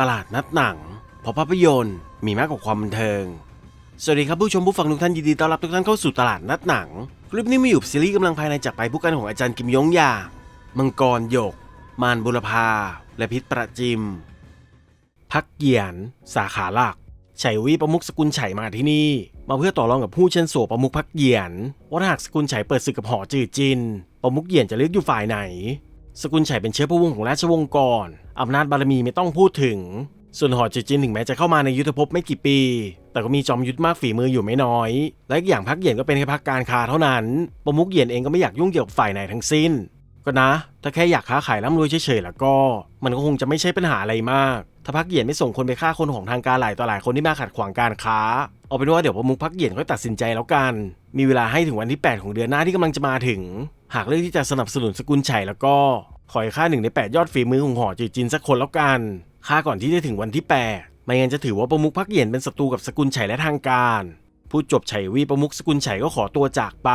ตลาดนัดหนังเพราะภาพยนตร์มีมากกว่าความบันเทิง สวัสดีครับผู้ชมผู้ฟังทุกท่านยินดีต้อนรับทุกท่านเข้าสู่ตลาดนัดหนัง คลิปนี้มีอยู่ซีรีส์กำลังภายในจากไปผู้กันของอาจารย์กิมยงยา มังกรหยก มารบุรพา และพิษประจิม พักเกียน สาขาหลักไฉวีประมุขสกุลไฉมาที่นี่ มาเพื่อต่อรองกับผู้เชิญสัวประมุขพักเกียนว่าหากสกุลไฉเปิดศึกกับหอจือจิน ประมุขเกียนจะเลือกอยู่ฝ่ายไหน สกุลไฉเป็นเชื้อพระวงศ์ของราชวงศ์ก่อนอำนาจบารมีไม่ต้องพูดถึง ส่วนหอจือจินถึงแม้จะเข้ามาในยุทธภพไม่กี่ปี แต่ก็มีจอมยุทธมากฝีมืออยู่ไม่น้อย และอีกอย่างพักเกียนก็เป็นแค่พักการค้าเท่านั้น ประมุขเกียนเองก็ไม่อยากยุ่งเกี่ยวกับฝ่ายไหนทั้งสิ้น ก็นะ ถ้าแค่อยากค้าขายร่ำรวยเฉยๆแล้วก็ มันก็คงจะไม่ใช่ปัญหาอะไรมาก ถ้าพักเหยียนไม่ส่งคนไปฆ่าคนของทางการหลายต่อหลายคนที่มาขัดขวางการค้า เอาเป็นว่าเดี๋ยวประมุขพักเหยียนค่อยตัดสินใจแล้วกัน มีเวลาให้ถึงวันที่ 8 ของเดือนหน้าที่กำลังจะมาถึง หากเลือกที่จะสนับสนุนสกุลชัยแล้วก็ ขอให้ค่าหนึ่งใน 8 ยอดฝีมือของหอจือจินสักคนแล้วกัน ค่าก่อนที่จะถึงวันที่ 8 ไม่งั้นจะถือว่าประมุขพักเหยียนเป็นศัตรูกับสกุลชัยและทางการพูดจบไฉวีประมุขสกุลไฉก็ขอตัวจากไป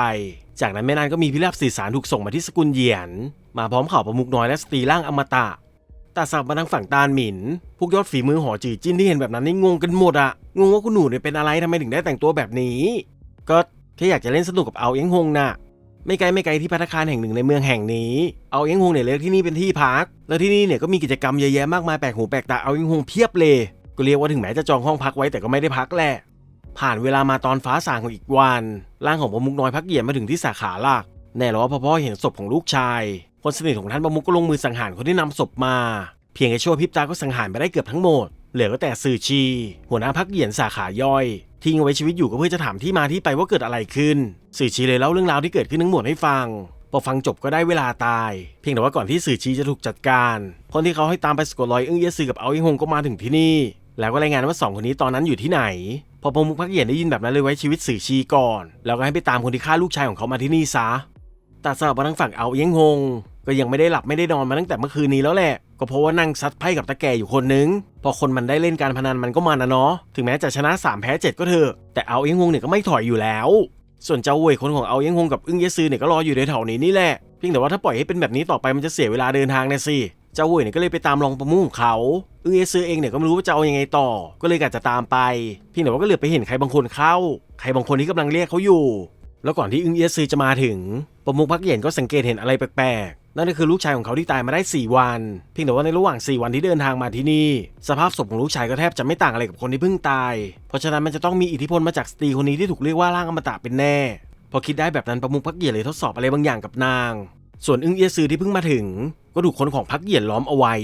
จากนั้นไม่นานก็มีพิราบสื่อสารถูกส่งมาที่สกุลเหยียน มาพร้อมข่าวประมุขน้อยและสตรีร่างอมตะแต่สับมาทางฝั่งตาลหมิน พวกยอดฝีมือหอจือจิ้นที่เห็นแบบนั้นนี่งงกันหมดอะงงว่าคุณหนูเนี่ยเป็นอะไรทำไมถึงได้แต่งตัวแบบนี้ ก็ แค่อยากจะเล่นสนุกกับเอาเอ็งฮงน่ะไม่ไกลไม่ไกลที่พัตตาคารแห่งหนึ่งในเมืองแห่งนี้ เอาเอ็งฮงเนี่ยเลือกที่นี่เป็นที่พัก แล้วที่นี่เนี่ยก็มีกิจกรรมเยอะแยะมากมายแปลกหูแปลกตาเอาเอ็งฮงเพียบเลย ก็เรียกว่าถึงแม้จะจองห้องพักไว้แต่ก็ไม่ได้พักแหละ ผ่านเวลามาตอนฟ้าสางของอีกวัน ร่างของประมุกน้อยพักเหยียนมาถึงที่สาขาหลัก แน่นอว่าพอพ่อเห็นศพของลูกชาย คนสนิทของท่านประมุกก็ลงมือสังหารคนที่นำศพมา เพียงแค่ชั่วพริบตาก็สังหารไปได้เกือบทั้งหมด เหลือก็แต่สื่อชี หัวหน้าพักเหยียนสาขาย่อย ทิ้งเอาไว้ชีวิตอยู่ก็เพื่อจะถามที่มาที่ไปว่าเกิดอะไรขึ้น สื่อชีเลยเล่าเรื่องราวที่เกิดขึ้นทั้งหมดให้ฟังพอฟังจบก็ได้เวลาตาย เพียงแต่ว่าก่อนที่สื่อชีจะถูกจัดการ คนที่เขาให้ตามไปสะกดรอยอึ้งเยซือกับเอาอิงฮงก็มาถึงที่นี่ แล้วก็รายงานว่าสองคนนี้ตอนนั้นอยู่ที่ไหน พอประมุขพักเหยียนได้ยินแบบนั้นเลยไว้ชีวิตสื่อชีก่อน แล้วก็ให้ไปตามคนที่ฆ่าลูกชายของเขามาที่นี่ซะแต่สำหรับทางฝั่งเอาเอียงฮง ก็ยังไม่ได้หลับไม่ได้นอนมาตั้งแต่เมื่อคืนนี้แล้วแหละ ก็เพราะว่านั่งซัดไพ่กับตาแก่อยู่คนนึง พอคนมันได้เล่นการพนันมันก็มันะเนาะ ถึงแม้จะชนะ 3 แพ้ 7 ก็เถอะ แต่เอาเอี้ยงฮงเนี่ยก็ไม่ถอยอยู่แล้ว ส่วนเจ้าเว่ยคนของเอาเอี้ยงฮงกับอึ้งเยซือเนี่ยก็รออยู่ในแถวนี้นี่แหละ เพียงแต่ว่าถ้าปล่อยให้เป็นแบบนี้ต่อไปมันจะเสียเวลาเดินทางเนี่ยสิ เจ้าเว่ยเนี่ยก็เลยไปตามรองประมุขของเขาอึ้งเยซือเองเนี่ยก็ไม่รู้ว่าจะเอายังไงต่อ ก็เลยกะจะตามไป เพียงแต่ว่าก็เหลือไปเห็นใครบางคนเข้า ใครบางคนที่กำลังเรียกเขาอยู่ แล้วก่อนที่อึ้งเยซือจะมาถึงประมุขพักเยียนก็สังเกตเห็นอะไรแปลก นั่นก็คือลูกชายของเขาที่ตายมาได้ 4 วัน เพียงแต่ว่าในระหว่าง 4 วันที่เดินทางมาที่นี่ สภาพศพของลูกชายก็แทบจะไม่ต่างอะไรกับคนที่เพิ่งตาย เพราะฉะนั้นมันจะต้องมีอิทธิพลมาจากสตรีคนนี้ที่ถูกเรียกว่าร่างอมตะเป็นแน่ พอคิดได้แบบนั้นประมุขพักเหยียนเลยทดสอบอะไรบางอย่างกับนาง ส่วนอึ้งเอียซือที่เพิ่งมาถึง ก็ถูกคนของพักเหยียนล้อมเอาไว้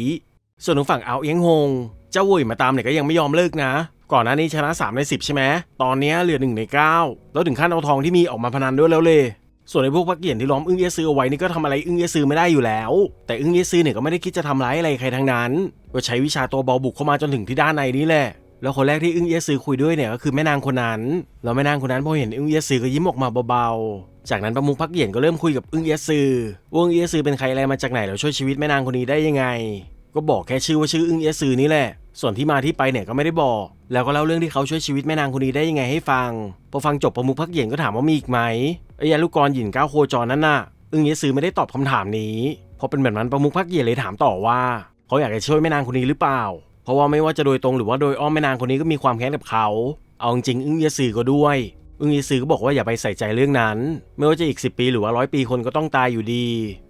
ส่วนของฝั่งเอาเอียงฮงเจ้าเว่ยมาตามเนี่ยก็ยังไม่ยอมเลิกนะ ก่อนหน้านี้ชนะ 3 ใน 10 ใช่ไหมตอนนี้เหลือ1ใน9แล้วถึงขั้นเอาทองที่มีออกมาพนันด้วยแล้วเลย ส่วนไอ้พวกพักเกียนที่ล้อมอึ้งเยซือเอาไว้นี่ก็ทำอะไรอึ้งเยซือไม่ได้อยู่แล้ว แต่อึ้งเยซือเนี่ยก็ไม่ได้คิดจะทำร้ายอะไรใครทั้งนั้น ก็ใช้วิชาตัวเบาบุกเข้ามาจนถึงที่ด้านในนี่แหละ แล้วคนแรกที่อึ้งเยซือคุยด้วยเนี่ยก็คือแม่นางคนนั้นแล้วแม่นางคนนั้นพอเห็นอึ้งเยซือก็ยิ้มออกมาเบาๆ จากนั้นประมุขพักเหียนก็เริ่มคุยกับอึ้งเยซือว่าอึ้งเยซือเป็นใครอะไรมาจากไหนแล้วช่วยชีวิตแม่นางคนนี้ได้ยังไง ก็บอกแค่ชื่อว่าชื่ออึ้งเยซือนี่แหละ ส่วนที่มาที่ไปเนี่ยก็ไม่ได้บอก แล้วก็เล่าเรื่องที่เขาช่วยชีวิตแม่นางคนนี้ได้ยังไงให้ฟัง พอฟังจบประมุขพักเหยียนก็ถามว่ามีอีกไหมไอ้ยาลูกกรหยินก้าวโคจรนั่นน่ะอึ้งเยซือไม่ได้ตอบคำถามนี้ เพราะเป็นแบบนั้นประมุขพักเหยียนเลยถามต่อว่า เขาอยากจะช่วยแม่นางคนนี้หรือเปล่า เพราะว่าไม่ว่าจะโดยตรงหรือว่าโดยอ้อมแม่นางคนนี้ก็มีความแค้นกับเขา เอาจริงอึ้งเยซือก็ด้วย อึงยีซือก็บอกว่าอย่าไปใส่ใจเรื่องนั้น ไม่ว่าจะอีก 10 ปีหรือว่าร้อยปีคนก็ต้องตายอยู่ดี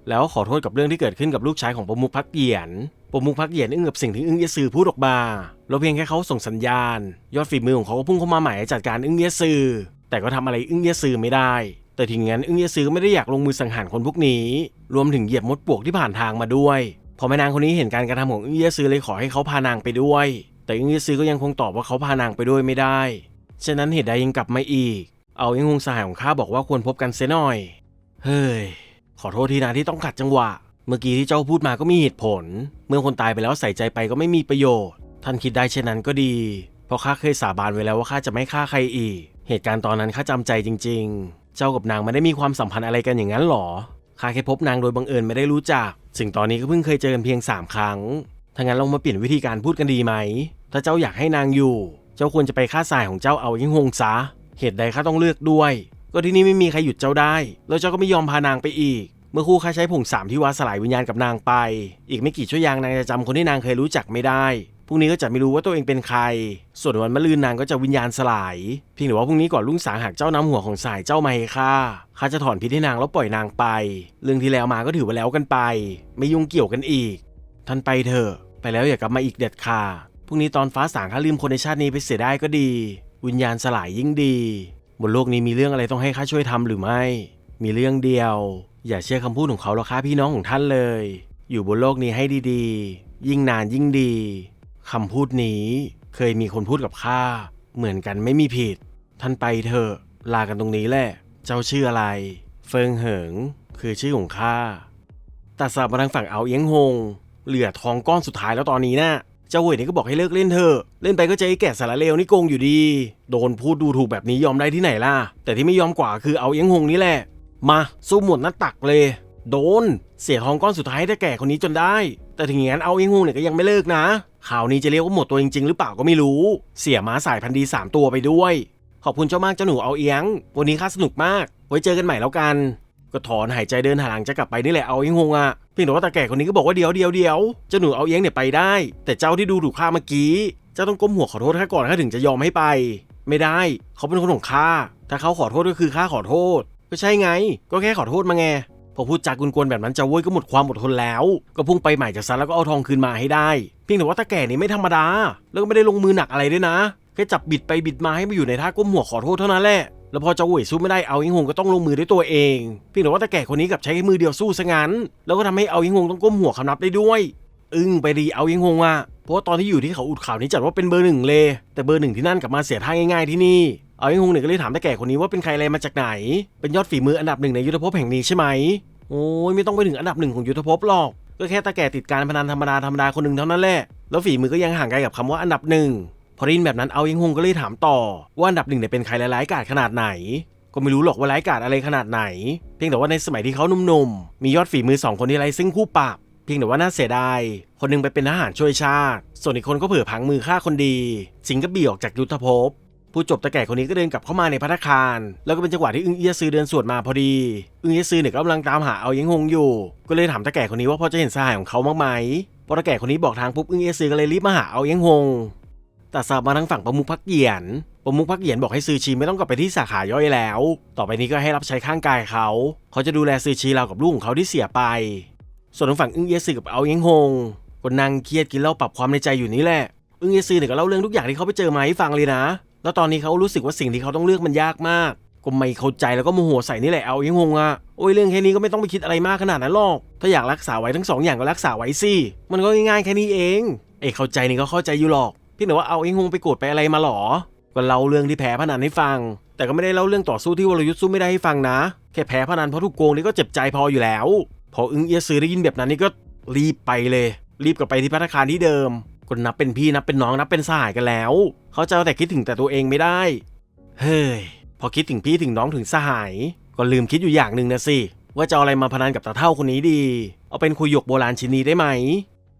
แล้วขอโทษกับเรื่องที่เกิดขึ้นกับลูกชายของประมุขพักเหยียนประมุขพักเหยียนอึ้งกับสิ่งที่อึ้งยีซือพูดออกมาแล้วเพียงแค่เขาส่งสัญญาณ ยอดฝีมือของเขาก็พุ่งเข้ามาหมายจัดการอึ้งยีซือแต่ก็ทำอะไรอึ้งยีซือไม่ได้ แต่ทีงั้นอึ้งยีซือก็ไม่ได้อยากลงมือสังหารคนพวกนี้ รวมถึงเหยียบมดปลวกที่ผ่านทางมาด้วยพอแม่นางคนนี้เห็นการกระทำของอึ้งยีซือเลยขอให้เขาพานางไปด้วย แต่อึ้งยีซือก็ยังคงตอบว่าเขาพานางไปด้วยไม่ได้ ฉะนั้นเหตุใดยังกลับมาอีก เอายังคงสหายของข้าบอกว่าควรพบกันเสียหน่อย เฮ้ย ขอโทษทีนะที่ต้องขัดจังหวะ เมื่อกี้ที่เจ้าพูดมาก็มีเหตุผล เมื่อคนตายไปแล้วใส่ใจไปก็ไม่มีประโยชน์ ท่านคิดได้เช่นนั้นก็ดี เพราะข้าเคยสาบานไว้แล้วว่าข้าจะไม่ฆ่าใครอีก เหตุการณ์ตอนนั้นข้าจำใจจริง ๆ เจ้ากับนางไม่ได้มีความสัมพันธ์อะไรกันอย่างนั้นหรอ ข้าแค่พบนางโดยบังเอิญไม่ได้รู้จักสิ่งตอนนี้ก็เพิ่งเคยเจอกันเพียงสามครั้งถ้างั้นลองมาเปลี่ยนวิธีการพูดกันดีไหม ถ้าเจ้าอยากให้นางอยู่ จ้าควรจะไปฆ่าสายของเจ้าเอายิ่งหงซะเหตุใดข้าต้องเลือกด้วย ก็ที่นี่ไม่มีใครหยุดเจ้าได้ แล้วเจ้าก็ไม่ยอมพานางไปอีก เมื่อคู่ข้าใช้ผงสามที่วัดสลายวิญญาณกับนางไป อีกไม่กี่ชั่วยางนางจะจำคนที่นางเคยรู้จักไม่ได้พรุ่งนี้ก็จะไม่รู้ว่าตัวเองเป็นใคร ส่วนวันมะรืนนางก็จะวิญญาณสลาย เพียงแต่ว่าพรุ่งนี้ก่อนรุ่งสางหากเจ้าน้ำหัวของสายเจ้ามาให้ข้าข้าจะถอนพิษให้นางแล้วปล่อยนางไป เรื่องที่แล้วมาก็ถือว่าแล้วกันไป ไม่ยุ่งเกี่ยวกันอีก ท่านไปเถอะ ไปแล้วอย่ากลับมาอีกเด็ดขาด พรุ่งนี้ตอนฟ้าสางข้าลืมคนในชาตินี้ไปเสียได้ก็ดี วิญญาณสลายยิ่งดี บนโลกนี้มีเรื่องอะไรต้องให้ข้าช่วยทำหรือไม่ มีเรื่องเดียว อย่าเชื่อคำพูดของเขาหรอกค่ะพี่น้องของท่านเลย อยู่บนโลกนี้ให้ดีๆ ยิ่งนานยิ่งดีคำพูดนี้เคยมีคนพูดกับข้าเหมือนกันไม่มีผิด ท่านไปเถอะลากันตรงนี้แหละ เจ้าชื่ออะไร เฟิงเหิง คือชื่อของข้าตัดสลับมาทางฝั่งเอาเอียงฮงเหลือทองก้อนสุดท้ายแล้วตอนนี้นะ่ะ เจ้าเวยนี่ก็บอกให้เลิกเล่นเถอะ เล่นไปก็จะไอ้แก่สารเลวนี่โกงอยู่ดี โดนพูดดูถูกแบบนี้ยอมได้ที่ไหนล่ะ แต่ที่ไม่ยอมกว่าคือเอาเอียงฮงนี่แหละ มาสู้หมดหน้าตักเลย โดน เสียทองก้อนสุดท้ายให้แก่คนนี้จนได้ แต่ถึงอย่างนั้นเอาเอียงฮงเนี่ยก็ยังไม่เลิกนะข่าวนี้จะเรียกว่าหมดตัวจริง ๆ หรือเปล่าก็ไม่รู้ เสียม้าสายพันธุ์ดีสามตัวไปด้วย ขอบคุณเจ้ามากเจ้าหนูเอาเอียง วันนี้ข้าสนุกมาก ไว้เจอกันใหม่แล้วกัน ก็ถอนหายใจเดินหาหลังจะกลับไปนี่แหละเอาเอียงฮงอะเพียงแต่ว่าตาแก่คนนี้ก็บอกว่าเดียวเดียวเดียวเจ้าหนูเอาเอียงเนี่ยไปได้ แต่เจ้าที่ดูถูกข้าเมื่อกี้เจ้าต้องก้มหัวขอโทษข้าก่อนข้าถึงจะยอมให้ไป ไม่ได้ เขาเป็นคนของข้าถ้าเขาขอโทษก็คือข้าขอโทษ ก็ใช่ไง ก็แค่ขอโทษมาไงพอพูดจากกวนๆแบบนั้นเจะเว้ยก็หมดความอดทนแล้ว ก็พุ่งไปใหม่จากซันแล้วก็เอาทองคืนมาให้ได้ เพียงแต่ว่าตาแก่นี่ไม่ธรรมดา แล้วก็ไม่ได้ลงมือหนักอะไรด้วยนะแค่จับบิดไปบิดมาให้มาอยู่ในท่าก้มหัวขอโทษเท่านั้นแหละ แล้วพอเจ้าเวยสู้ไม่ได้เอาอิงหงก็ต้องลงมือด้วยตัวเองเพียงแต่ว่าตาแก่คนนี้กับใช้มือเดียวสู้ซะงั้น แล้วก็ทำให้เอาอิงหงต้องก้มหัวคำนับได้ด้วย อึ้งไปดีเอาอิงหงอะเพราะว่าตอนที่อยู่ที่เขาอุดข่าวนี้จัดว่าเป็นเบอร์หนึ่งเลย แต่เบอร์หนึ่งที่นั่นกลับมาเสียท่าง่ายๆที่นี่เอาอิงหงเนี่ยก็เลยถามตาแก่คนนี้ว่าเป็นใครอะไรมาจากไหน เป็นยอดฝีมืออันดับหนึ่งในยุทธภพแห่งนี้ใช่ไหมโอ้ยไม่ต้องไปถึงอันดับหนึ่งของยุทธภพหรอกก็แค่ตาแก่ติดการพนันธรรมดาธรรมดาคนหนึ่งเท่านั้นแหละแล้วฝีมือก็ยังห่างไกลกับคำว่าอันดับหนึ่ง พอได้ยินแบบนั้นเอายิงฮงก็เลยถามต่อ ว่าอันดับหนึ่งเนี่ยเป็นใครร้ายกาจขนาดไหน ก็ไม่รู้หรอกว่าร้ายกาจอะไรขนาดไหน เพียงแต่ว่าในสมัยที่เขาหนุ่มๆมียอดฝีมือสองคนที่ไร้ซึ่งคู่ปรับเพียงแต่ว่าน่าเสียดาย คนหนึงไปเป็นทหารช่วยชาติ ส่วนอีกคนก็เผื่อพังมือฆ่าคนดี สิงก็บี่ออกจากยุทธภพ ผู้จบตะแก่คนนี้ก็เดินกลับเข้ามาในพัตตาคาร แล้วก็เป็นจังหวะที่อึ้งเอียซือเดินสวนมาพอดี อึ้งเอียซือเนี่ยก็กำลังตามหาเอายิงฮงอยู่ ก็เลยถามตะแก่คนนี้ว่าพอจะเห็นสหายของเขาบ้างไหมพอตะแก่คนนี้บอกทางปุ๊บอึ้งเอียซือก็เลยรีบมาหาเอายิงฮง แต่สาบมาทางฝั่งประมุขพักเหยียนประมุขพักเหยียนบอกให้ซือชีไม่ต้องกลับไปที่สาขาย่อยแล้ว ต่อไปนี้ก็ให้รับใช้ข้างกายเขา เขาจะดูแลซือชีเรากับลูกของเขาที่เสียไป ส่วนทางฝั่งอึ้งเอียซือกับเอายิงฮงก็นั่งเครียดกินเหล้าปรับความในใจอยู่นี่แหละ อึ้งเอียซือเนี่ยก็เล่าเรื่องทุกอย่างที่เขาไปเจอมาให้ฟังเลยนะ แล้วตอนนี้เขารู้สึกว่าสิ่งที่เขาต้องเลือกมันยากมากก็ไม่เข้าใจแล้วก็โมโหใส่นี่แหละเอายังงงอะโอ้ยเรื่องแค่นี้ก็ไม่ต้องไปคิดอะไรมากขนาดนั้นหรอก ถ้าอยากรักษาไว้ทั้งสองอย่างก็รักษาไว้สิมันก็ง่ายๆแค่นี้เอง เอกเข้าใจนี่ก็เข้าใจอยู่หรอก พี่แต่ว่าเอาเองงงไปโกรธไปอะไรมาหรอ ก็เล่าเรื่องที่แพ้พนันให้ฟัง แต่ก็ไม่ได้เล่าเรื่องต่อสู้ที่วรยุทธ์สู้ไม่ได้ให้ฟังนะ แค่แพ้พนันเพราะถูกโกงนี่ก็เจ็บใจพออยู่แล้ว พออึ้งเอียซือได้ยินแบบนั้นนี่ก็รีบไปเลย รีบกลับไปที่พัตคารที่เดิมก็นับเป็นพี่นับเป็นน้องนับเป็นสหายกันแล้ว เขาจะเอาแต่คิดถึงแต่ตัวเองไม่ได้ เฮ้ย พอคิดถึงพี่ถึงน้องถึงสหาย ก็ลืมคิดอยู่อย่างหนึ่งนะสิว่าจะเอาอะไรมาพนันกับตาเท่าคนนี้ดี เอาเป็นคุยหยกโบราณชิ้นนี้ได้ไหม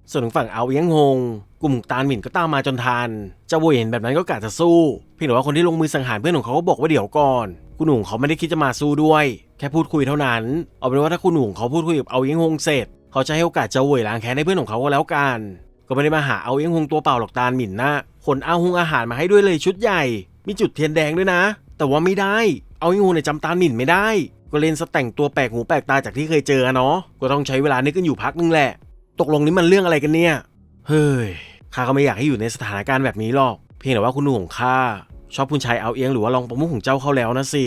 ส่วนฝั่งเอาเอียงฮงกลุ่มตาลหมิ่นก็ตามมาจนทันเจ้าโวยเห็นแบบนั้นก็กะจะสู้เพียงแต่ว่าคนที่ลงมือสังหารเพื่อนของเขาก็บอกว่าเดี๋ยวก่อนคุณหนุ่มเขาไม่ได้คิดจะมาสู้ด้วย แค่พูดคุยเท่านั้น เอาเป็นว่าถ้าคุณหนุ่มเขาพูดคุยกับเอาเอียงฮงเสร็จ เขาจะให้โอกาสเจ้าโวยล้างแค้นให้เพื่อนของเขาก็แล้วกัน ก็ไม่ได้มาหาเอาเอียงฮงตัวเปล่าหรอกตาลหมิ่นนะขนเอาฮงอาหารมาให้ด้วยเลยชุดใหญ่ มีจุดเทียนแดงด้วยนะ แต่ว่าไม่ได้ เอาไอ้งูเนี่ยจำตาลหมิ่นไม่ได้ ก็เล่นสแต่งตัวแปลกหูแปลกตาจากที่เคยเจอเนาะก็ต้องใช้เวลานึกกันอยู่พักนึงแหละ ตกลงนี้มันเรื่องอะไรกันเนี่ย เฮ้ย ข้าก็ไม่อยากให้อยู่ในสถานการณ์แบบนี้หรอก เพียงแต่ว่าคุณหนุ่มของข้าชอบคุณชายเอาเอียงหรือว่าลองประมุขของเจ้าเขาแล้วนะสิ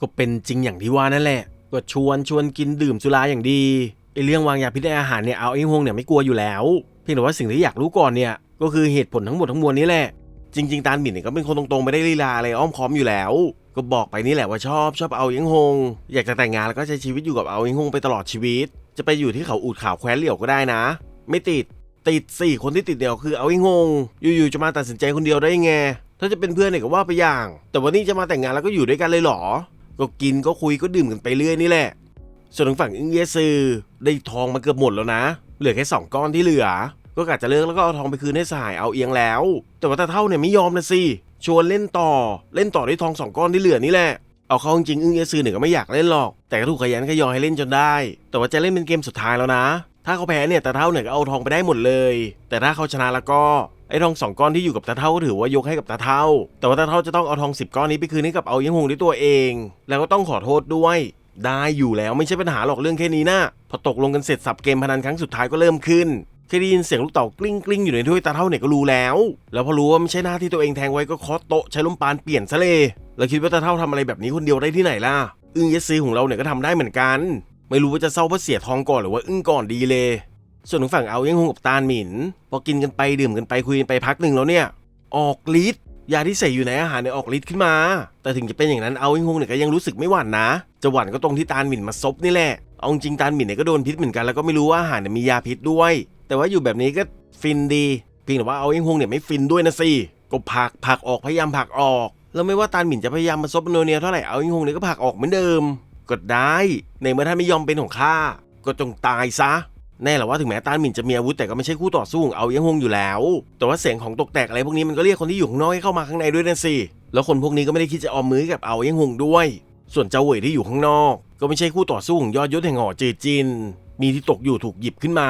ก็เป็นจริงอย่างที่ว่านั่นแหละก็ชวนชวนกินดื่มสุราอย่างดีไอเรื่องวางยาพิษในอาหารเนี่ยเอาไอ้ฮงเนี่ยไม่กลัวอยู่แล้ว เพียงแต่ว่าสิ่งที่อยากรู้ก่อนเนี่ยก็คือเหตุผลทั้งหมดทั้งมวลนี้แหละ จริง ๆ ตาลหมิ่นเนี่ยก็เป็นคนตรงๆไม่ได้ลีลาอะไรอ้อมค้อมอยู่แล้ว ก็บอกไปนี่แหละว่าชอบชอบเอายังฮงอยากจะแต่งงานแล้วก็ใช้ชีวิตอยู่กับเอายังฮงไปตลอดชีวิต จะไปอยู่ที่เขาอูดข่าวแคว้นเหลี่ยวก็ได้นะ ไม่ติดติดสี่คนที่ติดเดียวคือเอายังฮงอยู่ๆจะมาตัดสินใจคนเดียวได้ไง ถ้าจะเป็นเพื่อนเนี่ยก็ว่าไปอย่าง แต่วันนี้จะมาแต่งงานแล้วก็อยู่ด้วยกันเลยเหรอ ก็กินก็คุยก็ดื่มกันไปเรื่อยนี่แหละ ส่วนทางฝั่งอึ้งเยซือได้ทองมาเกือบหมดแล้วนะ เหลือแค่สองก้อนที่เหลือ ก็กะจะเลิกแล้วก็เอาทองไปคืนให้สหายเอาเอียงแล้ว แต่ว่าตาเท่าเนี่ยไม่ยอมนะสิ ชวนเล่นต่อ เล่นต่อด้วยทองสองก้อนที่เหลือนี่แหละ เอาเข้าจริงๆอึ้งเอซือเนี่ยก็ไม่อยากเล่นหรอก แต่ก็ถูกขยันขยอให้เล่นจนได้ แต่ว่าจะเล่นเป็นเกมสุดท้ายแล้วนะ ถ้าเขาแพ้เนี่ยตาเท่าเนี่ยก็เอาทองไปได้หมดเลย แต่ถ้าเขาชนะแล้วก็ไอ้ทองสองก้อนที่อยู่กับตาเท่าก็ถือว่ายกให้กับตาเท่า แต่ว่าตาเท่าจะต้องเอาทองสิบก้อนนี้ไปคืนให้กับเอาเอี้ยงหงด้วยตัวเอง แล้วก็ต้องขอโทษด้วย ได้อยู่แล้วไม่ใช่ปัญหาหรอกเรื่องแค่นี้นะพอตกลงกันเสร็จสับเกมพนันครั้งสุดท้ายก็เริ่มขึ้น แค่ได้ยินเสียงลูกเต่ากลิ้งกลิ้งอยู่ในถ้วยตาเท่าเนี่ยก็รู้แล้ว แล้วพอรู้ว่าไม่ใช่หน้าที่ตัวเองแทงไว้ก็เคาะโต๊ะใช้ลมปานเปลี่ยนซะเลย แล้วคิดว่าตาเท่าทำอะไรแบบนี้คนเดียวได้ที่ไหนล่ะ อึ้งเยสซีของเราเนี่ยก็ทำได้เหมือนกัน ไม่รู้ว่าจะเศร้าเพราะเสียทองก่อนหรือว่าอึ้งก่อนดีเลย ส่วนของฝั่งเอายังคงกับตาหมิน พอกินกันไปดื่มกันไปคุยกันไปพักหนึ่งแล้วเนี่ย ออกฤทธิ์ยาที่ใส่อยู่ในอาหารเนี่ยออกฤทธิ์ขึ้นมา แต่ถึงจะเป็นอย่างนั้นเอายังคงเนี่ยก็ยังรู้สึกไม่หวั่นนะ จะหวั่นก็ตรงที่ตาหมินมาซบนี่แหละ เอาจริงตาหมินเนี่ยก็โดนพิษเหมือนกันแล้วก็ไม่รู้ว่าอาหารเนี่ยมียาพิษด้วย แต่ว่าอยู่แบบนี้ก็ฟินดีเพียงแต่ว่าเอายังคงเนี่ยไม่ฟินด้วยนะสิก็ผลักผลักออกพยายามผลักออก แล้วไม่ว่าตาลหมิ่นจะพยายามมาซบโนเนียเท่าไหร่เอายังคงเนี่ยก็ผลักออกเหมือนเดิมก็ได้ในเมื่อท่านไม่ยอมเป็นของข้าก็จงตายซะแน่แหละว่าถึงแม้ตาลหมิ่นจะมีอาวุธแต่ก็ไม่ใช่คู่ต่อสู้ของเอายังฮงอยู่แล้ว แต่ว่าเสียงของตกแตกอะไรพวกนี้มันก็เรียกคนที่อยู่ข้างนอกให้เข้ามาข้างในด้วยนะสิ แล้วคนพวกนี้ก็ไม่ได้คิดจะออมมือกับเอายังฮงด้วย ส่วนเจ้าเหวยที่อยู่ข้างนอก ก็ไม่ใช่คู่ต่อสู้ของยอดยศแห่งหอจือจิน มีที่ตกอยู่ถูกหยิบขึ้นมา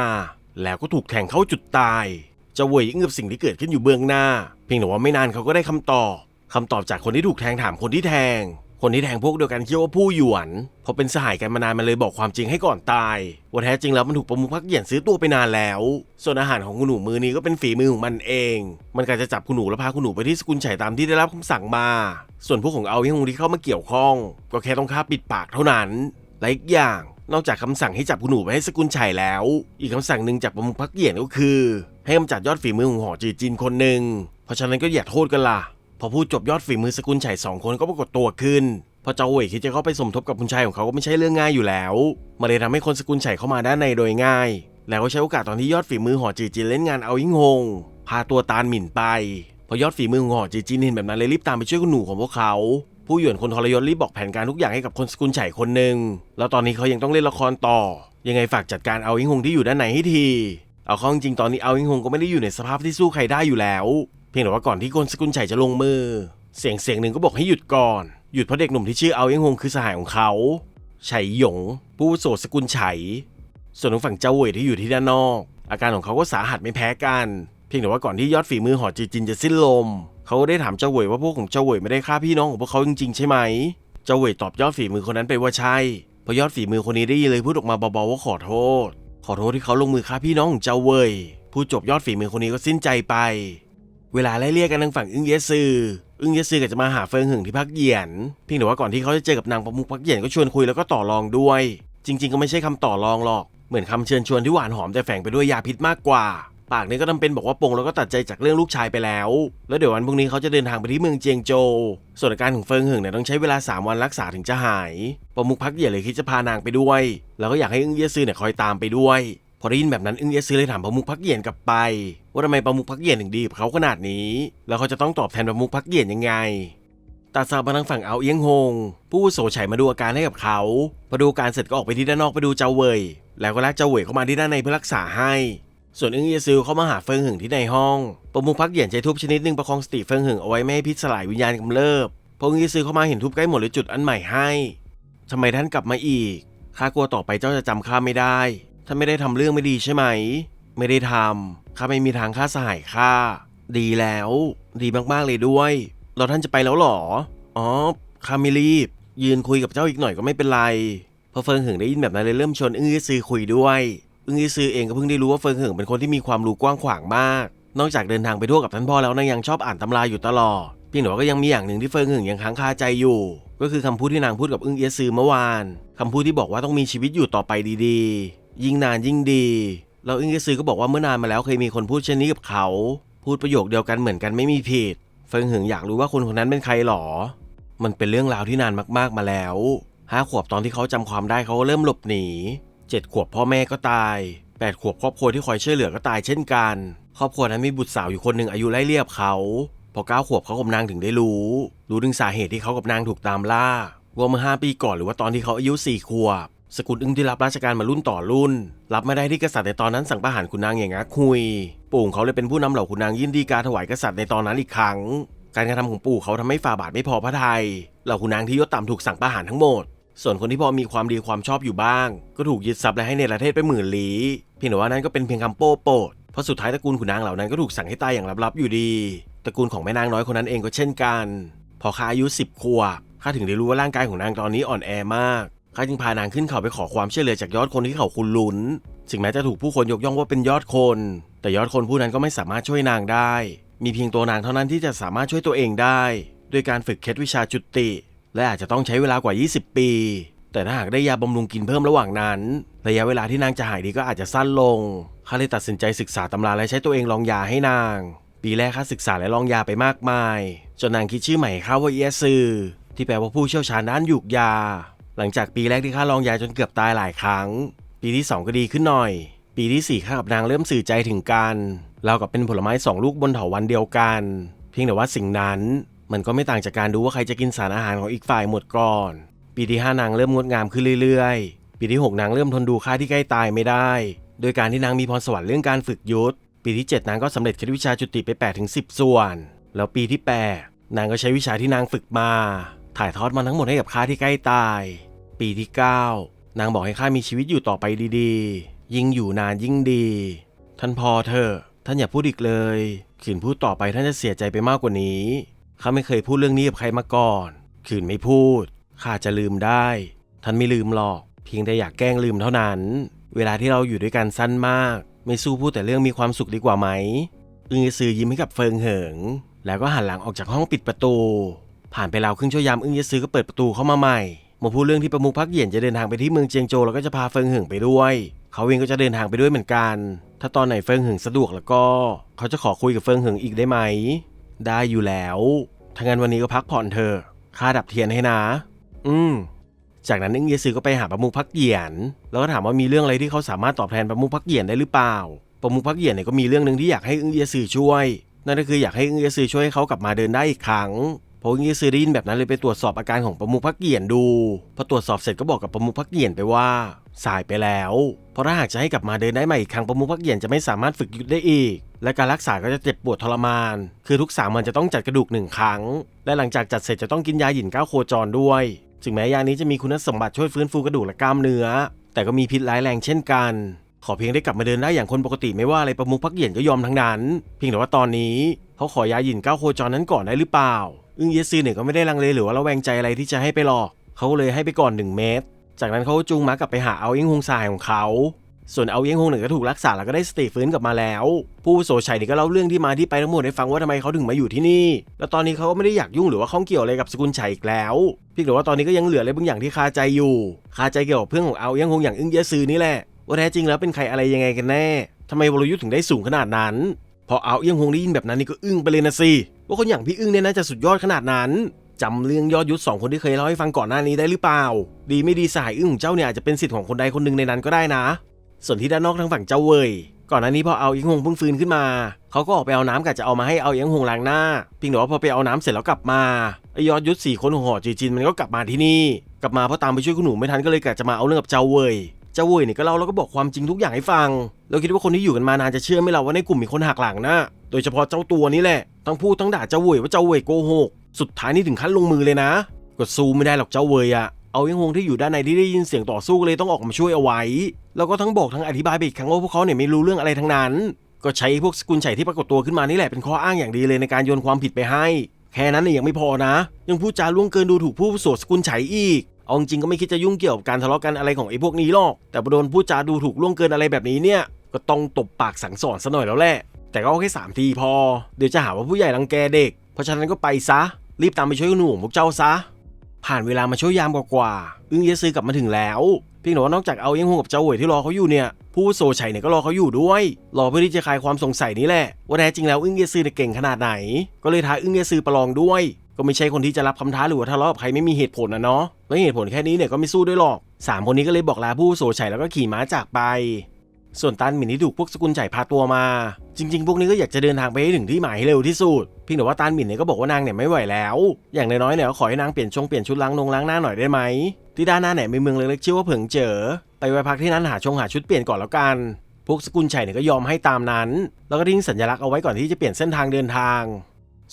แล้วก็ถูกแทงเข้าจุดตายเจ้าเวยอึ้งกับสิ่งที่เกิดขึ้นอยู่เบื้องหน้า เพียงแต่ว่าไม่นานเขาก็ได้คำตอบคำตอบจากคนที่ถูกแทงถามคนที่แทง คนที่แทงพวกเดียวกันคิดว่าผู้หยวนเพราะเป็นสหายกันมานานมันเลยบอกความจริงให้ก่อนตายว่าแท้จริงแล้วมันถูกประมุขพักเหยียนซื้อตัวไปนานแล้ว ส่วนอาหารของคุณหนูมือนี้ก็เป็นฝีมือของมันเอง มันกาจะจับคุณหนูแล้วพาคุณหนูไปที่สกุลไฉตามที่ได้รับคำสั่งมา ส่วนพวกของเอาเฮงฮงที่เข้ามาเกี่ยวข้อง ก็แค่ต้องฆ่าปิดปากเท่านั้นและอีกอย่าง นอกจากคำสั่งให้จับคุณหนูไปให้สกุลไฉแล้ว อีกคำสั่งหนึ่งจากประมุขพักเหยียนก็คือ ให้กำจัดยอดฝีมือของหอจีจินคนหนึ่ง เพราะฉะนั้นก็อย่าโทษกันล่ะ พอพูดจบยอดฝีมือสกุลไฉสองคนก็ปรากฏตัวขึ้นพอเจ้าเหวยคิดจะเข้าไปสมทบกับคุณชายของเขาก็ไม่ใช่เรื่องง่ายอยู่แล้วมันเลยทำให้คนสกุลไฉเข้ามาด้านในโดยง่าย แล้วก็ใช้โอกาสตอนที่ยอดฝีมือหอจีจินเล่นงานเอายิ่งฮงพาตัวตาลหมิ่นไป พอยอดฝีมือของหอจีจินเห็นแบบนั้นเลยรีบตามไปช่วยคุณหนูของพวกเขา ผู้หยวนคนทรยศรีบบอกแผนการทุกอย่างให้กับคนสกุลไฉคนหนึ่งแล้วตอนนี้เขายังต้องเล่นละครต่อ ยังไงฝากจัดการเอายิ่งฮงที่อยู่ด้านในให้ที เอาเข้าจริงตอนนี้เอายิ่งฮงก็ไม่ได้อยู่ในสภาพที่สู้ใครได้อยู่แล้ว เพียงแต่ว่าก่อนที่คนสกุลไฉจะลงมือ เสียงเสียงหนึ่งก็บอกให้หยุดก่อน หยุดเพราะเด็กหนุ่มที่ชื่อเอาเยังฮงคือสหายของเขาไฉหยง ผู้วุโสสกุลไฉส่วนของฝั่งเจ้าเวยที่อยู่ที่ด้านนอก อาการของเขาก็สาหัสไม่แพ้กัน เพียงแต่ว่าก่อนที่ยอดฝีมือหอจีจินจะสิ้นลม เขาได้ถามเจ้าเวยว่าพวกของเจ้าเวยไม่ได้ฆ่าพี่น้องของพวกเขาจริงๆใช่ไหม เจ้าเวยตอบยอดฝีมือคนนั้นไปว่าใช่พอยอดฝีมือคนนี้ได้ยินเลยพูดออกมาเบาๆว่าขอโทษ ขอโทษที่เขาลงมือฆ่าพี่น้องของเจ้าเวยพูดจบยอดฝีมือคนนี้ก็สิ้นใจไป เวลาไล่เรียกกันทางฝั่งอึ้งเยซืออึ้งเยซือก็จะมาหาเฟิงหึงที่พักเหยียนเพียงแต่ว่าก่อนที่เขาจะเจอกับนางประมุขพักเหยียนก็ชวนคุยแล้วก็ต่อรองด้วย จริง ๆ ก็ไม่ใช่คำต่อรองหรอก เหมือนคำเชิญชวนที่หวานหอมแต่แฝงไปด้วยยาพิษมากกว่า ปากนี้ก็ทำเป็นบอกว่าปงแล้วก็ตัดใจจากเรื่องลูกชายไปแล้ว แล้วเดี๋ยววันพรุ่งนี้เขาจะเดินทางไปที่เมืองเจียงโจวส่วนอาการของเฟิงหึงเนี่ยต้องใช้เวลา 3 วันรักษาถึงจะหายประมุขพักเหยียนเลยคิดจะพานางไปด้วย แล้วก็อยากให้อึ้งเยซือเนี่ยคอยตามไปด้วย พอได้ยินแบบนั้นอึ้งเยซือเลยถามประมุขพักเหยียนกลับไป ว่าทำไมประมุขพักเหยียนถึงดีกับเขาขนาดนี้ แล้วเขาจะต้องตอบแทนประมุขพักเหยียนยังไงตาซามาทางฝั่งเอาเอียงฮง ผู้โสไฉมาดูอาการให้กับเขาพอดูการเสร็จก็ออกไปที่ด้านนอกไปดูเจ้าเวย แล้วก็ลากเจ้าเวยเข้ามาที่ด้านในเพื่อรักษาให้ ส่วนอึ้งเยซิลเข้ามาหาเฟิงหึงที่ในห้องประมุขพักเหยียนใช้ทุบชนิดหนึ่งประคองสติเฟิงหึงเอาไว้ไม่ให้พิษสลายวิญญาณกำเริบพออึ้งเยซิลเข้ามาเห็นทุบใกล้หมดเลยจุดอันใหม่ให้ทำไมท่านกลับมาอีก ข้ากลัวต่อไปเจ้าจะจำข้าไม่ได้ ท่านไม่ได้ทำเรื่องไม่ดีใช่ไหม ไม่ได้ทำข้าไม่มีทางฆ่าสหายข้า ดีแล้ว ดีมากๆเลยด้วย เราท่านจะไปแล้วหรอ อ๋อ ข้าไม่รีบ ยืนคุยกับเจ้าอีกหน่อยก็ไม่เป็นไร พอเฟิงหิงได้ยินแบบนั้นเลยเริ่มชวนอึ้งยี่ซือคุยด้วย อึ้งยี่ซือเองก็เพิ่งได้รู้ว่าเฟิงเหิงเป็นคนที่มีความรู้กว้างขวางมาก นอกจากเดินทางไปทั่วกับท่านพ่อแล้วนางยังชอบอ่านตำราอยู่ตลอดเพียงแต่ว่าก็ยังมีอย่างหนึ่งที่เฟิงเหิงยังค้างคาใจอยู่ ก็คือคำพูดที่นางพูดกับอึ้งเอียซือเมื่อวานคำพูดที่บอกว่าต้องมีชีวิตอยู่ต่อไปดีๆ ยิ่งนานยิ่งดีแล้วอึ้งเอียซือก็บอกว่าเมื่อนานมาแล้วเคยมีคนพูดเช่นนี้กับเขา พูดประโยคเดียวกันเหมือนกันไม่มีผิด เฟิงเหิงอยากรู้ว่าคนคนนั้นเป็นใครหรอ มันเป็นเรื่องราวที่นานมากๆมาแล้วห้าขวบตอนที่เขาจำความได้เขาก็เริ่มหลบหนี เจ็ดขวบพ่อแม่ก็ตายแปดขวบครอบครัวที่คอยช่วยเหลือก็ตายเช่นกัน ครอบครัวนั้นมีบุตรสาวอยู่คนหนึ่งอายุไล่เรียบเขา พอเก้าขวบเขากับนางถึงได้รู้ รู้ถึงสาเหตุที่เขากับนางถูกตามล่าว่าเมื่อห้าปีก่อนหรือว่าตอนที่เขาอายุสี่ขวบ สกุลอึ้งที่รับราชการมารุ่นต่อรุ่น รับไม่ได้ที่กษัตริย์ในตอนนั้นสั่งประหารคุณนางอย่างงักคุย ปู่เขาเลยเป็นผู้นำเหล่าคุณนางยื่นดีกาถวายกษัตริย์ในตอนนั้นอีกครั้ง การกระทำของปู่เขาทำให้ฝ่าบาทไม่พอพระทัยเหล่าคุณนางที่ยศต่ำถูกสั่งประหารทั้งหมด ส่วนคนที่พอมีความดีความชอบอยู่บ้าง ก็ถูกยึดทรัพย์และให้ในประเทศไปหมื่นลี้เพียงแต่ว่านั้นก็เป็นเพียงคำโป้โปดเพราะสุดท้ายตระกูลขุนนางเหล่านั้นก็ถูกสั่งให้ตายอย่างลับๆอยู่ดีตระกูลของแม่นางน้อยคนนั้นเองก็เช่นกัน พอข้าอายุสิบขวบข้าถึงได้รู้ว่าร่างกายของนางตอนนี้อ่อนแอมากข้าจึงพานางขึ้นเขาไปขอความช่วยเหลือจากยอดคนที่เขาคุณลุนถึงแม้จะถูกผู้คนยกย่องว่าเป็นยอดคน แต่ยอดคนผู้นั้นก็ไม่สามารถช่วยนางได้ มีเพียงตัวนางเท่านั้นที่จะสามารถช่วยตัวเองได้ด้วยการฝึกเคล็ดวิชาจุติ และอาจจะต้องใช้เวลากว่า 20 ปี แต่ถ้าหากได้ยาบำรุงกินเพิ่มระหว่างนั้น ระยะเวลาที่นางจะหายดีก็อาจจะสั้นลงข้าเลยตัดสินใจศึกษาตำราและใช้ตัวเองลองยาให้นาง ปีแรกข้าศึกษาและลองยาไปมากมาย จนนางคิดชื่อใหม่ข้าว่าเอซือที่แปลว่าผู้เชี่ยวชาญด้านหยูกยา หลังจากปีแรกที่ข้าลองยาจนเกือบตายหลายครั้ง ปีที่สองก็ดีขึ้นหน่อย ปีที่สี่ข้ากับนางเริ่มสื่อใจถึงกันเรากับเป็นผลไม้สองลูกบนเถาวันเดียวกัน เพียงแต่ว่าสิ่งนั้น มันก็ไม่ต่างจากการดูว่าใครจะกินสารอาหารของอีกฝ่ายหมดก่อน ปีที่ห้านางเริ่มงดงามขึ้นเรื่อยๆ ปีที่หกนางเริ่มทนดูค่าที่ใกล้ตายไม่ได้ โดยการที่นางมีพรสวรรค์เรื่องการฝึกยุทธ ปีที่ 7 นางก็สำเร็จเคล็ดวิชาจุติไป8ถึง10 ส่วน แล้วปีที่ 8 นางก็ใช้วิชาที่นางฝึกมา ถ่ายทอดมันทั้งหมดให้กับข้าที่ใกล้ตาย ปีที่ 9 นางบอกให้ข้ามีชีวิตอยู่ต่อไปดีๆ ยิ่งอยู่นานยิ่งดี ท่านพอเถอะท่านอย่าพูดอีกเลยขืนพูดต่อไปท่านจะเสียใจไปมากกว่านี้ ข้าไม่เคยพูดเรื่องนี้กับใครมาก่อนขืนไม่พูด ข้าจะลืมได้ ท่านไม่ลืมหรอก เพียงแต่อยากแกล้งลืมเท่านั้น เวลาที่เราอยู่ด้วยกันสั้นมาก ไม่สู้พูดแต่เรื่องมีความสุขดีกว่าไหม อึงยซือยิ้มให้กับเฟิงเหิง แล้วก็หันหลังออกจากห้องปิดประตู ผ่านไปราวครึ่งชั่วยามอึ้งยซือก็เปิดประตูเข้ามาใหม่มาพูดเรื่องที่ประมุขพักเหยียนจะเดินทางไปที่เมืองเจียงโจแล้วก็จะพาเฟิงเหิงไปด้วย เขาเองก็จะเดินทางไปด้วยเหมือนกัน ถ้าตอนไหนเฟิงเหิงสะดวกแล้วก็ เขาจะขอคุยกับเฟิงเหิงอีกได้ไหม ได้อยู่แล้วถ้างั้นวันนี้ก็พักผ่อนเธอค่าดับเทียนให้นะ อืม จากนั้นอิงเยซือก็ไปหาประมุขพักเหยียน แล้วก็ถามว่ามีเรื่องอะไรที่เขาสามารถตอบแทนประมุขพักเหยียนได้หรือเปล่า ประมุขพักเหยียนเนี่ยก็มีเรื่องหนึ่งที่อยากให้อิงเยซือช่วย นั่นก็คืออยากให้อิงเยซือช่วยให้เขากลับมาเดินได้อีกครั้ง ราะอึ้ซื้อได้ยินแบบนั้นเลยไปตรวจสอบอาการของประมุขพักเหยียนดูพอตรวจสอบเสร็จก็บอกกับประมุขพักเหยียนไปว่าสายไปแล้ว เพราะถ้าหากจะให้กลับมาเดินได้ใหม่อีกครั้งประมุขพักเหยียนจะไม่สามารถฝึกยุทธได้อีก และการรักษาก็จะเจ็บปวดทรมาน คือทุกสามวันจะต้องจัดกระดูกหนึ่งครั้ง และหลังจากจัดเสร็จจะต้องกินยาหยินก้าวโคจรด้วยถึงแม้ยานี้จะมีคุณสมบัติช่วยฟื้นฟูกระดูกและกล้ามเนื้อ แต่ก็มีพิษร้ายแรงเช่นกัน ขอเพียงได้กลับมาเดินได้อย่างคนปกติไม่ว่าอะไรประมุขพักเหยียนก็ยอมทั้งนั้น เพียงแต่ว่าตอนนี้เขาขอยาหยินก้าวโคจรนั้นก่อนได้หรือเปล่า อึ้งเยซือเนี่ยก็ไม่ได้ลังเลหรือว่าระแวงใจอะไรที่จะให้ไปหรอกเขาเลยให้ไปก่อนหนึ่งเม็ดจากนั้นเขาก็จูงม้ากลับไปหาเอาเอี้ยงฮงสายของเขา ส่วนเอาเอี้ยงฮงหนึ่งก็ถูกรักษาแล้วก็ได้สติฟื้นกลับมาแล้ว ผู้โสชัยนี่ก็เล่าเรื่องที่มาที่ไปทั้งหมดให้ฟังว่าทำไมเขาถึงมาอยู่ที่นี่ แล้วตอนนี้เขาก็ไม่ได้อยากยุ่งหรือว่าข้องเกี่ยวอะไรกับสกุลชัยอีกแล้วเพียงแต่ว่าตอนนี้ก็ยังเหลืออะไรบางอย่างที่คาใจอยู่ คาใจเกี่ยวกับเพื่อนของเอาเอี้ยงฮงอย่างอึ้งเยซือนี่แหละว่าแท้จริงแล้วเป็นใครอะไรยังไงกันแน่ทำไมวรยุทธ์ถึงได้สูงขนาดนั้น พอเอาเอี้ยงฮงได้ยินแบบนั้นนี่ก็อึ้งไปเลยนะสิ ว่าคนอย่างพี่อึ้งเนี่ยน่าจะสุดยอดขนาดนั้นจำเรื่องยอดยุทธสองคนที่เคยเล่าให้ฟังก่อนหน้านี้ได้หรือเปล่า ดีไม่ดีสายอึ้งของเจ้าเนี่ยอาจจะเป็นสิทธิ์ของคนใดคนหนึ่งในนั้นก็ได้นะ ส่วนที่ด้านนอกทางฝั่งเจ้าเว่ยก่อนหน้านี้พอเอาเอียงหงเพิ่งฟื้นขึ้นมา เขาก็ออกไปเอาน้ำกะจะเอามาให้เอาเอียงหงล้างหน้าเพียงแต่ว่าพอไปเอาน้ำเสร็จแล้วกลับมาไอยอดยุทธสี่คนของหอจีจินมันก็กลับมาที่นี่ กลับมาเพราะตามไปช่วยคุณหนูไม่ทันก็เลยกะจะมาเอาเรื่องกับเจ้าเว่ย เจ้าเว่ยเนี่ยก็เล่าแล้วก็บอกความจริงทุกอย่างให้ฟัง เราคิดว่าคนที่อยู่กันมานานจะเชื่อไหม่เราว่าในกลุ่มมีคนหักหลังนะ โดยเฉพาะเจ้าตัวนี้แหละ ทั้งพูดทั้งด่าเจ้าเว่ยว่าเจ้าเว่ยโกหก สุดท้ายนี่ถึงขั้นลงมือเลยนะก็สู้ไม่ได้หรอกเจ้าเว่ยอะเอายังหงที่อยู่ด้านในที่ได้ยินเสียงต่อสู้เลยต้องออกมาช่วยเอาไว้ แล้วก็ทั้งบอกทั้งอธิบายไปอีกครั้งว่าพวกเขาเนี่ยไม่รู้เรื่องอะไรทั้งนั้น ก็ใช้พวกสกุลไฉที่ปรากฏตัวขึ้นมานี่แหละเป็นข้ออ้างอย่างดีเลยในการโยนความผิดไปให้ แค่นั้นเนี่ยยังไม่พอนะ ยังพูดจาล่วงเกินดูถูกผู้ประสบสกุลไฉอีก เอาจริงก็ไม่คิดจะยุ่งเกี่ยวกับการทะเลาะกันอะไรของไอ้พวกนี้หรอก แต่พอโดนพูดจาดูถูกล่วงเกินอะไรแบบนี้เนี่ย ก็ต้องตบปากสั่งสอนซะหน่อยแล้วแหละ แต่ก็เอาแค่สามทีพอ เดี๋ยวจะหาว่าผู้ใหญ่รังแกเด็ก เพราะฉะนั้นก็ไปซะ รีบตามไปช่วยหนูของพวกเจ้าซะ ผ่านเวลามาช่วยยามกว่าๆอึ้งเยซือกลับมาถึงแล้วเพียงแต่ว่านอกจากเอาเอี้ยงฮงกับเจ้าหวยที่รอเขาอยู่เนี่ยผู้โซชัยเนี่ยก็รอเขาอยู่ด้วย รอเพื่อที่จะคลายความสงสัยนี่แหละ ว่าแท้จริงแล้วอึ้งเยซือเนี่ยเก่งขนาดไหน ก็เลยท้าอึ้งเยซือประลองด้วย ก็ไม่ใช่คนที่จะรับคำท้าหรือว่าทะเลาะกับใครไม่มีเหตุผลนะเนาะแล้วเหตุผลแค่นี้เนี่ยก็ไม่สู้ด้วยหรอกสามคนนี้ก็เลยบอกลาผู้โซชัยแล้วก็ขี่ม้าจากไป ส่วนตันหมินที่ถูกพวกสกุลไฉพาตัวมา จริง ๆ พวกนี้ก็อยากจะเดินทางไปให้ถึงที่หมายให้เร็วที่สุดเพียงแต่ว่าตันหมินเนี่ยก็บอกว่านางเนี่ยไม่ไหวแล้ว อย่างน้อยๆเนี่ยขอให้นางเปลี่ยนชงเปลี่ยนชุดล้างนงล้างหน้าหน่อยได้ไหมที่ด้านหน้าไหนมีเมืองเล็กๆชื่อว่าเผิงเจ๋อไปไว้พักที่นั้นหาชงหาชุดเปลี่ยนก่อนแล้วกันพวกสกุลไฉเนี่ยก็ยอมให้ตามนั้น แล้วก็ทิ้งสัญลักษณ์เอาไว้ก่อนที่จะเปลี่ยนเส้นทางเดินทาง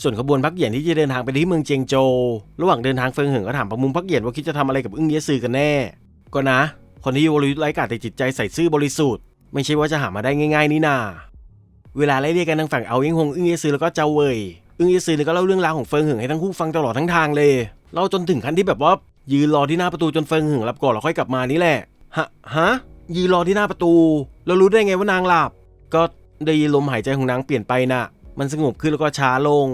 ส่วนขบวนพักเหยียนที่จะเดินทางไปที่เมืองเจียงโจวระหว่างเดินทางเฟิงเหิงก็ถามประมุมพักเหยียนว่าคิดจะทำอะไรกับอึ้งเยซือกันแน่ ก็นะ คนที่วรยุทธ์ไร้กาแต่จิตใจใส่ซื่อบริสุทธิ์ไม่ใช่ว่าจะหามาได้ง่าย ๆ นี่นา เวลาไล่เรียกกันทางฝั่งเอาเยงฮงอึ้งเยซือแล้วก็เจ้าเว่ยอึ้งเยซือเนี่ยก็เล่าเรื่องราวของเฟิงหึงให้ทั้งคู่ฟังตลอดทั้งทางเลยเล่าจนถึงขั้นที่แบบว่ายืนรอที่หน้าประตูจนเฟิงหึงรับก่อนแล้วค่อยกลับมานี่แหละฮะฮะยืนรอที่หน้าประตู แล้วรู้ได้ไงว่านางหลับ ก็ได้ยินลมหายใจของนางเปลี่ยนไปน่ะ มันสงบขึ้นแล้วก็ช้าลง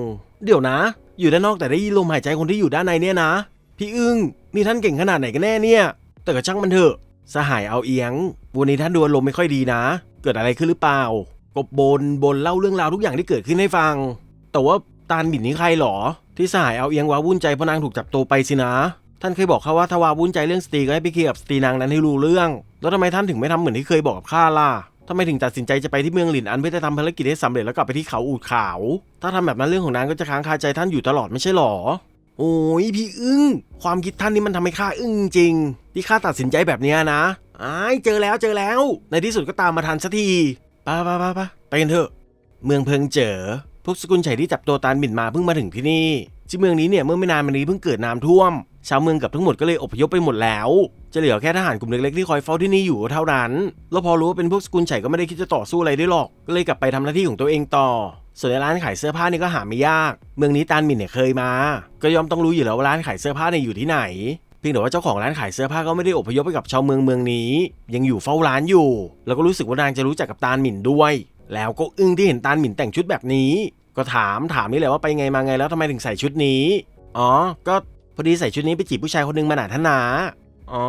เดี๋ยวนะ อยู่ด้านนอกแต่ได้ยินลมหายใจคนที่อยู่ด้านในเนี่ยนะ พี่อึ้งนี่ท่านเก่งขนาดไหนกันแน่เนี่ย แต่ก็ช่างมันเถอะ สหายเอาเอียง วันนี้ท่านดูอารมณ์ไม่ค่อยดีนะ เกิดอะไรขึ้นหรือเปล่าก็บนบนเล่าเรื่องราวทุกอย่างที่เกิดขึ้นให้ฟัง แต่ว่าตาลบินนี่ใครหรอ ที่สหายเอาเอียงว้าวุ่นใจเพราะนางถูกจับตัวไปสินะ ท่านเคยบอกข้าว่าถ้าว้าวุ่นใจเรื่องสตรีก็ให้ไปเคลียร์กับสตรีนางนั้นให้รู้เรื่อง แล้วทำไมท่านถึงไม่ทำเหมือนที่เคยบอกกับข้าล่ะ ทำไมถึงตัดสินใจจะไปที่เมืองหลินอันเพื่อจะทำภารกิจให้สำเร็จแล้วกลับไปที่เขาอูดขาว ถ้าทำแบบนั้นเรื่องของนางก็จะค้างคาใจท่านอยู่ตลอดไม่ใช่หรอ โอ้ยพี่อึ้ง ความคิดท่านนี่มันทำให้ข้าอึ้งจริง ที่ข้าตัดสินใจแบบนี้นะอ้ายเจอแล้วเจอแล้ว ในที่สุดก็ตามมาทันสักทีไปไปไปไปไปกันเถอะ เมืองเพิงเจอพวกสกุลชัยที่จับตัวตาลบินมาเพิ่งมาถึงที่นี่ที่เมืองนี้เนี่ยเมื่อไม่นานมานี้เพิ่งเกิดน้ำท่วม ชาวเมืองกับทั้งหมดก็เลยอพยพไปหมดแล้ว จะเหลือแค่ทหารกลุ่มเล็กๆที่คอยเฝ้าที่นี่อยู่เท่านั้น แล้วพอรู้ว่าเป็นพวกสกุลชัยก็ไม่ได้คิดจะต่อสู้อะไรด้วยหรอก ก็เลยกลับไปทำหน้าที่ของตัวเองต่อ ส่วนในร้านขายเสื้อผ้านี่ก็หาไม่ยาก เมืองนี้ตาลหมินเนี่ยเคยมา ก็ยอมต้องรู้อยู่แล้วว่าร้านขายเสื้อผ้าเนี่ยอยู่ที่ไหน เพียงแต่ว่าเจ้าของร้านขายเสื้อผ้าก็ไม่ได้อพยพไปกับชาวเมืองเมืองนี้ ยังอยู่เฝ้าร้านอยู่ แล้วก็รู้สึกว่านางจะรู้จักกับตาลหมินด้วย แล้วก็อึ้งที่เห็นตาลหมินแต่งชุดแบบนี้ ก็ถามถามนี่แหละว่าไปไงมาไงแล้วทำไมถึงใส่ชุดนี้ อ๋อ ก็พอดีใส่ชุดนี้ไปจีบผู้ชายคนนึงมาหนาท่านนา อ๋อ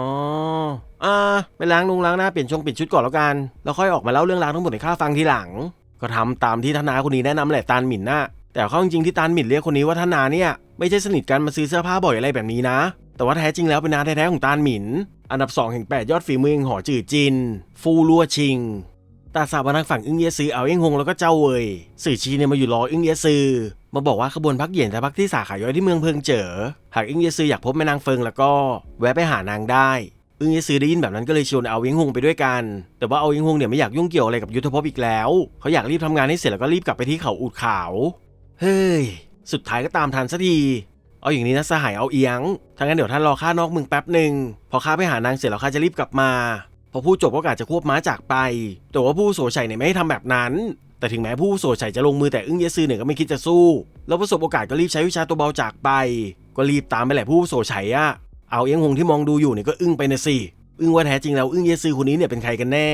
อ่า ไปล้างลุงล้างหน้าเปลี่ยนชงเปลี่ยนชุดก่อนแล้วกัน แล้วค่อยออกมาเล่าเรื่องราวทั้งหมดให้ข้าฟังทีหลัง ก็ทำตามที่ท่านาคนนี้แนะนำแหละตานหมิ่นน่ะ แต่เข้าจริงที่ตานหมิ่นเรียกคนนี้ว่าท่านาเนี่ย ไม่ใช่สนิทกันมาซื้อเสื้อผ้าบ่อยอะไรแบบนี้นะ แต่ว่าแท้จริงแล้วเป็นนาแท้ๆของตานหมิ่น อันดับ2แห่ง8ยอดฝีมือแห่งหอจื่อจิน ฟูลัวชิง ตาสาวมาทางฝั่งอึ้งเยซือเอาเอ้งฮงแล้วก็เจ้าเวยสื่อชีเนี่ยมาอยู่รออึ้งเยซือมาบอกว่าขบวนพักเหยียนจะพักที่สาขาย่อยที่เมืองเพิงเจ๋อหากอึ้งเยซืออยากพบแม่นางเฟิงแล้วก็แวะไปหานางได้อึ้งเยซือได้ยินแบบนั้นก็เลยชวนเอาเอ้งฮงไปด้วยกัน แต่ว่าเอาเอ้งฮงเนี่ยไม่อยากยุ่งเกี่ยวอะไรกับยุทธภพอีกแล้ว เขาอยากรีบทำงานให้เสร็จแล้วก็รีบกลับไปที่เขาอูดขาวเฮ้ยสุดท้ายก็ตามทันสักทีเอาอย่างนี้นะสหายเอาเอียงถ้างั้นเดี๋ยวท่านรอข้านอกเมืองแป๊บหนึ่งพอข้าไปหานางเสร็จแล้วข้าจะรีบกลับมา พอพูดจบก็กะจะควบม้าจากไป แต่ว่าผู้โสชัยเนี่ยไม่ให้ทำแบบนั้น แต่ถึงแม้ผู้โสชัยจะลงมือแต่อึ้งเยซือเนี่ยก็ไม่คิดจะสู้ แล้วประสบโอกาสก็รีบใช้วิชาตัวเบาจากไป ก็รีบตามไปแหละผู้โสชัยอะเอาเอียงหงที่มองดูอยู่เนี่ยก็อึ้งไปนะสิอึ้งว่าแท้จริงแล้วอึ้งเยซือคนนี้เนี่ยเป็นใครกันแน่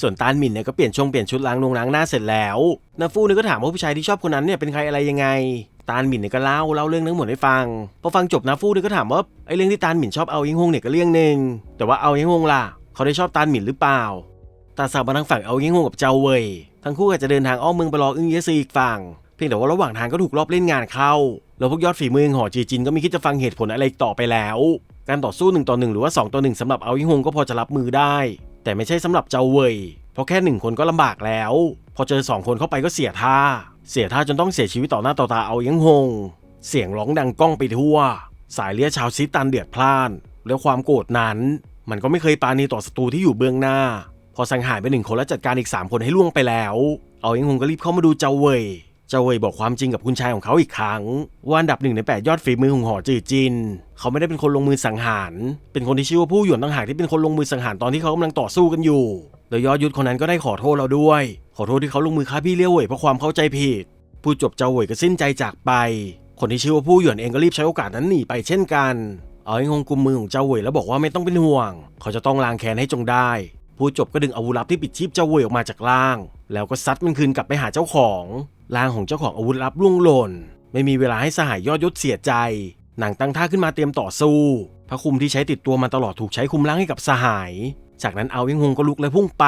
ส่วนตาลหมินเนี่ยก็เปลี่ยนชงเปลี่ยนชุดล้างนงล้างหน้าเสร็จแล้วนาฟูเนี่ยก็ถามว่าผู้ชายที่ชอบคนนั้นเนี่ยเป็นใครอะไรยังไง ตาลหมินเนี่ยก็เล่าเล่าเรื่องทั้งหมดให้ฟัง พอฟังจบนาฟูเนี่ยก็ถามว่าไอ้เรื่องที่ตาลหมินชอบเอาเอียงหงเนี่ยก็เรื่องหนึ่งแต่ว่าเอาเอียงหงล่ะ เขาได้ชอบตาลหมินหรือเปล่าตาสาวมาทางฝั่งเอาเอียงหงกับเจ้าเว่ยทั้งคู่อาจจะเดินทางอ้อมเมืองไปรออึ้งเยซืออีกฝั่ง เพียงแต่ว่าระหว่างทางก็ถูกรอบเล่นงานเข้า แล้วพวกยอดฝีมือหอจีจินก็ไม่คิดจะฟังเหตุผลอะไรต่อไปแล้ว การต่อสู้หนึ่งต่อหนึ่งหรือว่าสองต่อหนึ่งสำหรับเอายิงฮงก็พอจะรับมือได้ แต่ไม่ใช่สำหรับเจ้าเว่ยเพราะแค่หนึ่งคนก็ลำบากแล้ว พอเจอสองคนเข้าไปก็เสียท่า เสียท่าจนต้องเสียชีวิตต่อหน้าต่อตาเอายิงฮงเสียงร้องดังก้องไปทั่ว สายเลียชาวซิตันเดือดพล่าน แล้วความโกรธนั้น มันก็ไม่เคยปราณีต่อศัตรูที่อยู่เบื้องหน้า พอสังหารไปหนึ่งคนแล้วจัดการอีก 3 คนให้ล่วงไปแล้ว เอายิงฮงก็รีบเข้ามาดูเจ้าเว่ยเจ้าเว่ยบอกความจริงกับคุณชายของเขาอีกครั้ง ว่าอันดับหนึ่งในแปดยอดฝีมือของหอจือจิน เขาไม่ได้เป็นคนลงมือสังหาร เป็นคนที่ชื่อว่าผู้หยวนต่างหากที่เป็นคนลงมือสังหารตอนที่เขากำลังต่อสู้กันอยู่โดยยอดยุทธคนนั้นก็ได้ขอโทษเราด้วย ขอโทษที่เขาลงมือฆ่าพี่เลี้ยวเว่ยเพราะความเข้าใจผิดผู้จบเจ้าเว่ยก็สิ้นใจจากไป คนที่ชื่อว่าผู้หยวนเองก็รีบใช้โอกาสนั้นหนีไปเช่นกัน เอาไอ้งงกุมมือของเจ้าเว่ยแล้วบอกว่าไม่ต้องเป็นห่วง เขาจะต้องล้างแค้นให้จงได้ ผู้จบก็ดึงอาวุธลับที่ปิดชีพเจ้าเว่ยออกมาจากล่าง แล้วก็ซัดมันคืนกลับไปหาเจ้าของร่างของเจ้าของอาวุธลับล่วงหล่น ไม่มีเวลาให้สหายยอดยศเสียใจหนังตั้งท่าขึ้นมาเตรียมต่อสู้พระคุมที่ใช้ติดตัวมาตลอดถูกใช้คุมร่างให้กับสหาย จากนั้นเอาเองฮงก็ลุกและพุ่งไป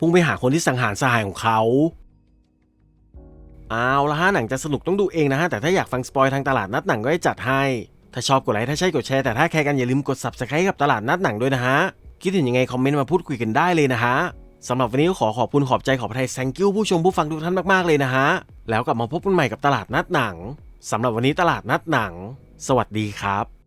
พุ่งไปหาคนที่สังหารสหายของเขาเอาละฮะหนังจะสนุกต้องดูเองนะฮะ แต่ถ้าอยากฟังสปอยทางตลาดนัดหนังก็ให้จัดให้ ถ้าชอบกดไลค์ถ้าใช่กดแชร์แต่ถ้าแคร์กันอย่าลืมกด subscribe กับตลาดนัดหนังด้วยนะฮะ คิดเห็นยังไงคอมเมนต์มาพูดคุยกันได้เลยนะฮะสำหรับวันนี้ขอขอบคุณขอบใจขอบพระทัย thank you ผู้ชมผู้ฟังทุกท่านมากๆเลยนะฮะ แล้วกลับมาพบกันใหม่กับตลาดนัดหนังสำหรับวันนี้ตลาดนัดหนัง สวัสดีครับ